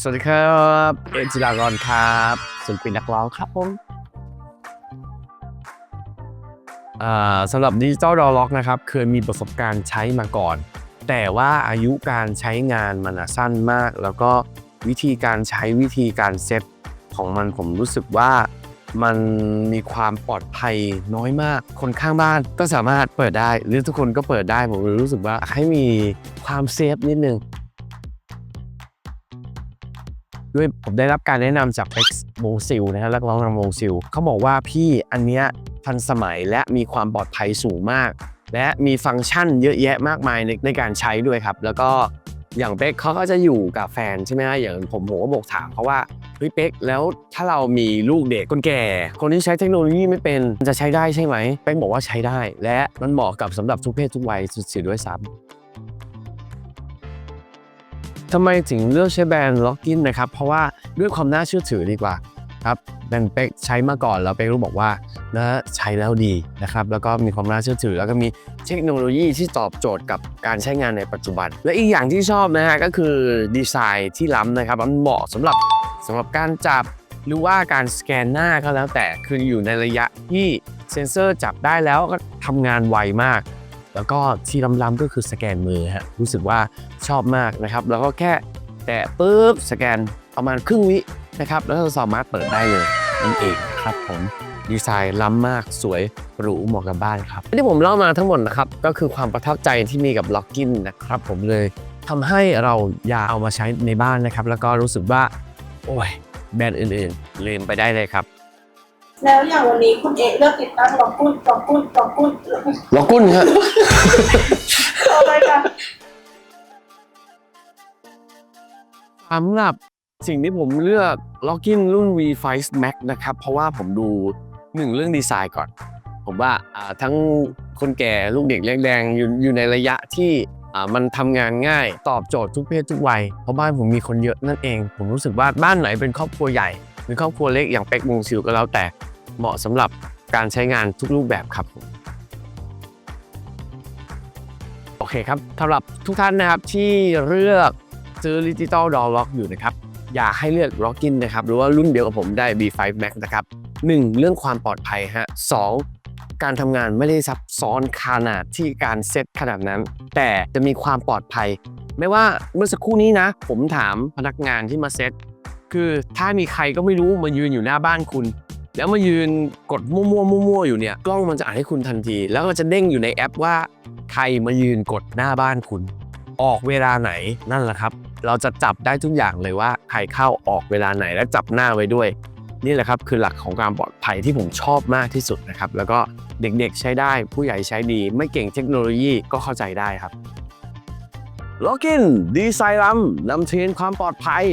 สวัสดีครับเอจิรากรครับศิลปินนักร้องครับผมอ่าสำหรับดิจิตอลดอลล็อกนะครับ เคยมีประสบการณ์ใช้มาก่อน แต่ว่าอายุการใช้งานมันอะสั้นมาก แล้วก็วิธีการใช้วิธีการเซตของมันผมรู้สึกว่ามันมีความปลอดภัยน้อยมาก คนข้างบ้านก็สามารถเปิดได้ หรือทุกคนก็เปิดได้ ผมเลยรู้สึกว่าให้มีความเซฟนิดนึง ด้วยผมได้รับการแนะนำจาก X วงซิลนะครับนักร้องนำวงซิลเขาบอกว่าพี่อันเนี้ยทันสมัยและมีความปลอดภัยสูงมาก และมีฟังก์ชันเยอะแยะมากมายในในการใช้ด้วยครับ แล้วก็อย่างเป๊กเขาก็จะอยู่กับแฟนใช่ไหมฮะอย่างผมผมก็บอกถามเขาว่าเฮ้ยเป๊กแล้วถ้าเรามีลูกเด็กคนแก่ คนที่ใช้เทคโนโลยีไม่เป็นจะใช้ได้ใช่ไหมเป๊กบอกว่าใช้ได้ และมันเหมาะกับสำหรับทุกเพศทุกวัยสุดๆด้วยซ้ำ ทำไมถึงเลือกใช้แบรนด์ล็อกกินนะครับ เพราะว่าด้วยความน่าเชื่อถือดีกว่าครับแบรนด์เป็กใช้มาก่อนแล้วเป็กรู้บอกว่านะใช้แล้วดีนะครับ แล้วก็มีความน่าเชื่อถือ แล้วก็มีเทคโนโลยีที่ตอบโจทย์กับการใช้งานในปัจจุบัน และอีกอย่างที่ชอบนะฮะก็คือดีไซน์ที่ล้ำนะครับมันเหมาะสำหรับสำหรับการจับหรือว่าการสแกนหน้าก็แล้วแต่คืออยู่ในระยะที่เซ็นเซอร์จับได้แล้วก็ทำงานไวมาก แล้วก็ที่ล้ำๆก็คือสแกนมือฮะรู้สึกว่าชอบมากนะครับ แล้วก็แค่แตะปุ๊บสแกนประมาณครึ่งวินะครับ แล้วเราสามารถเปิดได้เลยนั่นเองครับผมดีไซน์ล้ำมากสวยหรูเหมาะกับบ้านครับที่ผมเล่ามาทั้งหมดนะครับ ก็คือความประทับใจที่มีกับล็อกกินนะครับ ผมเลยทำให้เราอยากเอามาใช้ในบ้านนะครับ แล้วก็รู้สึกว่า โอ้ยแบรนด์อื่นๆ ลืมไปได้เลยครับ แล้วอย่างวันนี้คุณเอกเลือกติดตั้งล่องกุ้นล่องกุ้นล่องกุ้นล็อกกุ้นครับเอาเลยค่ะสำหรับสิ่งที่ผมเลือก Login รุ่น V5 Max นะครับ เพราะว่าผมดูหนึ่งเรื่องดีไซน์ก่อน ผมว่าทั้งคนแก่ลูกเด็กเล็กแดงอยู่อยู่ในระยะที่มันทำงานง่ายตอบโจทย์ทุกเพศทุกวัย เพราะบ้านผมมีคนเยอะนั่นเอง ผมรู้สึกว่าบ้านไหนเป็นครอบครัวใหญ่หรือครอบครัวเล็กอย่างเป็กวงซิลก็แล้วแต่ เหมาะสำหรับการใช้งานทุกรูปแบบครับผมโอเคครับสำหรับทุกท่านนะครับที่เลือกซื้อดิจิตอลดอลล็อกอยู่นะครับ อยากให้เลือก Login นะครับ หรือว่ารุ่นเดียวกับผมได้ B5 Max นะครับ 1. เรื่องความปลอดภัยฮะ 2. การทำงานไม่ได้ซับซ้อนขนาดที่การเซตขนาดนั้น แต่จะมีความปลอดภัย ไม่ว่าเมื่อสักครู่นี้นะ ผมถามพนักงานที่มาเซตคือถ้ามีใครก็ไม่รู้มายืนอยู่หน้าบ้านคุณ แล้วมายืนกดมั่วๆมั่วๆอยู่เนี่ยกล้องมันจะอ่านให้คุณทันที แล้วก็จะเด้งอยู่ในแอปว่าใครมายืนกดหน้าบ้านคุณ ออกเวลาไหนนั่นแหละครับ เราจะจับได้ทุกอย่างเลยว่าใครเข้าออกเวลาไหนและจับหน้าไว้ด้วย นี่แหละครับคือหลักของการปลอดภัยที่ผมชอบมากที่สุดนะครับ แล้วก็เด็กๆใช้ได้ผู้ใหญ่ใช้ดี ไม่เก่งเทคโนโลยีก็เข้าใจได้ครับล็อกอินดีไซน์ล้ำนำเทรนความปลอดภัย